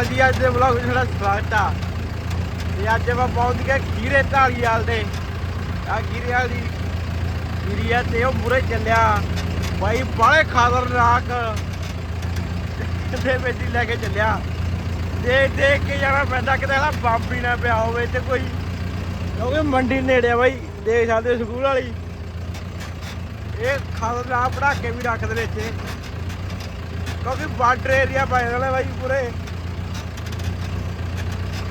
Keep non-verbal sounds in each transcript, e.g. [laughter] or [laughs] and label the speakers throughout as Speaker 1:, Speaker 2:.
Speaker 1: ਅਕਾਲ ਜੀ ਅੱਜ ਦੇ ਵਲੌਗ ਵਿੱਚ ਤੁਹਾਡਾ ਸਵਾਗਤ ਆ। ਤੇ ਅੱਜ ਆਪਾਂ ਪਹੁੰਚ ਗਏ ਖੀਰੇ ਢਾਲੀਵਾਲ ਦੇ। ਆ ਖੀਰੇ ਵਾਲੀ ਖੀਰੀ ਆ ਤੇ ਉਹ ਮੂਰੇ ਚੱਲਿਆ। ਬਾਈ ਬਾਲੇ ਖਾਤਰਨਾਕ ਦੇ ਵਿੱਚ ਲੈ ਕੇ ਚੱਲਿਆ। ਦੇਖ ਦੇਖ ਕੇ ਜਾਣਾ ਪੈਂਦਾ ਕਿਤੇ ਨਾ ਬੰਬ ਹੀ ਨਾ ਪਿਆ ਹੋਵੇ ਤੇ ਕੋਈ ਕਿਉਂਕਿ ਮੰਡੀ ਨੇੜੇ ਆ ਬਾਈ, ਦੇਖ ਸਕਦੇ ਸਕੂਲ ਵਾਲੀ। ਇਹ ਖਤਰਨਾਕ ਪੜਾਕੇ ਵੀ ਰੱਖਦੇ ਨੇ ਇੱਥੇ। ਕਿਉਂਕਿ ਬਾਰਡਰ ਏਰੀਆ ਪੈ ਜਾਂਦਾ ਬਾਈ ਪੂਰੇ।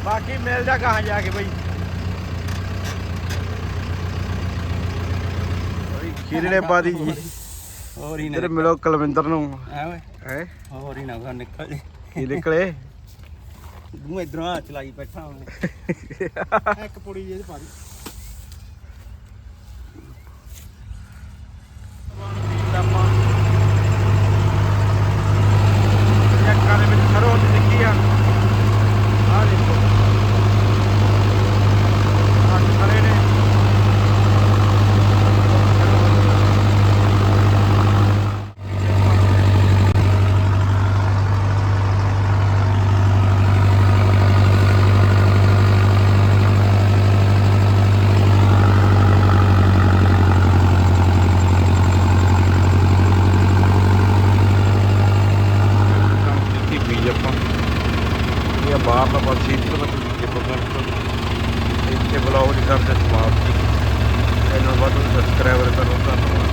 Speaker 1: ਬਾਕੀ ਮਿਲ ਜਾ ਕਹਾਂ ਜਾ ਕੇ ਬਾਈ। ਬਾਈ ਖੀਰੇ ਨੇ ਬਾਦੀ ਜੀ
Speaker 2: ਹੋਰ ਹੀ
Speaker 1: ਇੱਧਰ ਮਿਲੋ ਕੁਲਵਿੰਦਰ ਨੂੰ।
Speaker 2: ਐ ਓਏ?
Speaker 1: ਹੈ?
Speaker 2: ਹੋਰ ਹੀ ਨਾ ਘਰ ਨਿਕਲ। ਜੇ
Speaker 1: ਕੀ ਨਿਕਲੇ?
Speaker 2: ਤੂੰ ਇਧਰੋਂ ਹੱਥ ਚਲਾਈ ਬੈਠਾ ਹਾਂ [laughs] ਇੱਕ ਪੁੜੀ ਜੇ ਪਾ ਦੀ
Speaker 1: ਆਪਾਂ ਚੱਕਾ ਦੇ ਵਿੱਚ ਸਰੋਂ ਦੀ ਨਿੱਕੀ ਆ ਆ ਦੇਖੋ ਆ ਖੜੇ ਨੇ ਕੰਮ ਕੀਤੀ ਬੀਜ ਆਪਾਂ। ਇਹ ਬਾਹਰ ਦਾ ਪਾਸੇ ਇੱਧਰ ਦਾ ਬੀਜ ਆਪਾਂ ਇੱਥੇ ਬਲੌਗ ਦੀ ਕਰਦੇ ਸਮਾਪਤੀ ਚੈਨਲ ਵੱਧ ਸਬਸਕ੍ਰਾਈਬਰ ਤੁਹਾਨੂੰ ਧੰਨਵਾਦ।